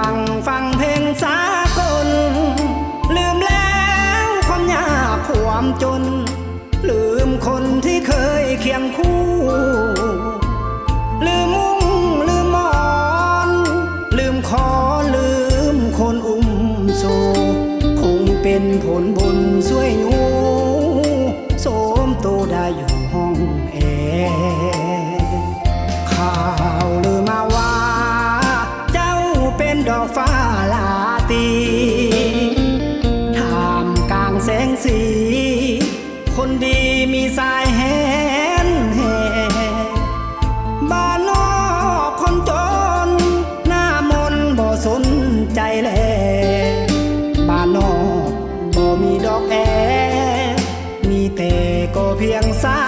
วังฟังเพลงสากล ลืมแล้วความยากความจน ลืมคนที่เคยเคียงคู่ ลืมมุ้งลืมมอน ลืมขอลืมคนอุ้มโซ คงเป็นผลบุญช่วยนู ดอกฟ้าลาตีท่ามกลางแสงสี คนดีมีสายแหนแห่บ้านนอกคนจน หน้ามนบ่สนใจแลบ้านนอกบ่มีดอกแอ มีแต่ก็เพียงสา